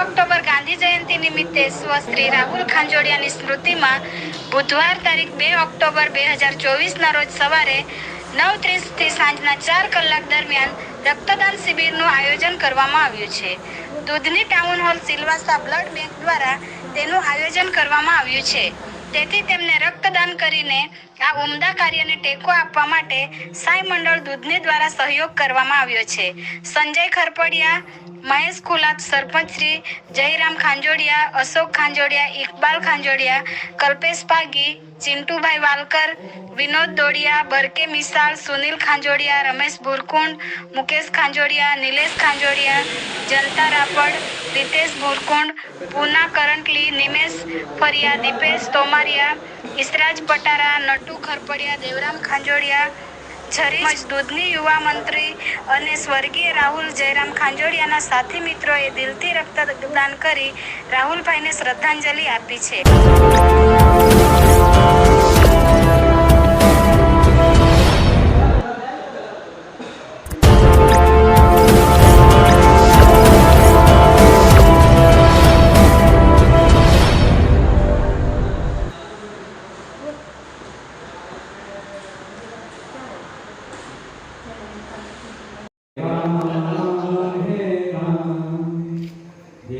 October Gandhi Jayanti નિમિત્તે સ્વ શ્રી રાહુલ ખાંજોડિયાની સ્મૃતિમાં બુધવાર તારીખ બે ઓક્ટોબર બે હજાર ચોવીસના રોજ સવારે નવ ત્રીસથી સાંજના ચાર કલાક દરમિયાન રક્તદાન શિબિરનું આયોજન કરવામાં આવ્યું છે. દૂધની town hall Silvassa blood bank દ્વારા તેનું આયોજન કરવામાં આવ્યું છે. તેથી તેમને રક્તદાન કરીને આ ઉમદા કાર્યને ટેકો આપવા માટે સાંઈ મંડળ દૂધની દ્વારા સહયોગ કરવામાં આવ્યો છે. સંજય ખરપડિયા, મહેશ કુલાત સરપંચ શ્રી, જયરામ ખાંજોડિયા, અશોક ખાંજોડિયા, ઇકબાલ ખાંજોડિયા, કલ્પેશ પાગી, ચિંટુભાઈ વાલકર, વિનોદ દોડિયા, બરકે મિસાલ, સુનિલ ખાંજોડિયા, રમેશ ભુરકુંડ, મુકેશ ખાંજોડિયા, નિલેશ ખાંજોડિયા, જલતા રાપડ, રીતેશ ભુરકુંડ, પૂના કરંટલી, નિમેશ ફરિયા, દીપેશ તોમારિયા ઇસરાજ પટારા નટુ ખરપડિયા દેવરામ ખાંજોડિયા છરીજ દૂધની યુવા મંત્રી અને સ્વર્ગીય રાહુલ જયરામ ખાંજોડિયાના સાથી મિત્રોએ દિલથી રક્તદાન કરી રાહુલભાઈને શ્રદ્ધાંજલિ આપી છે.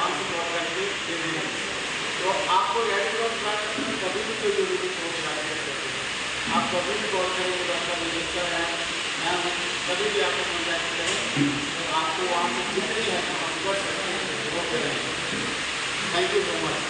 मानसिक पर भी दे देंगे तो आपको रेड क्रॉस का कभी भी कोई ज़रूरी हो सकती हैं आप कभी भी कॉल करेंगे तो आपका रजिस्टर है मैं हूँ कभी भी आपको कॉन्टैक्ट करें तो आपको वहाँ से जितनी है, हम कर सकते हैं, वो करेंगे थैंक यू सो मच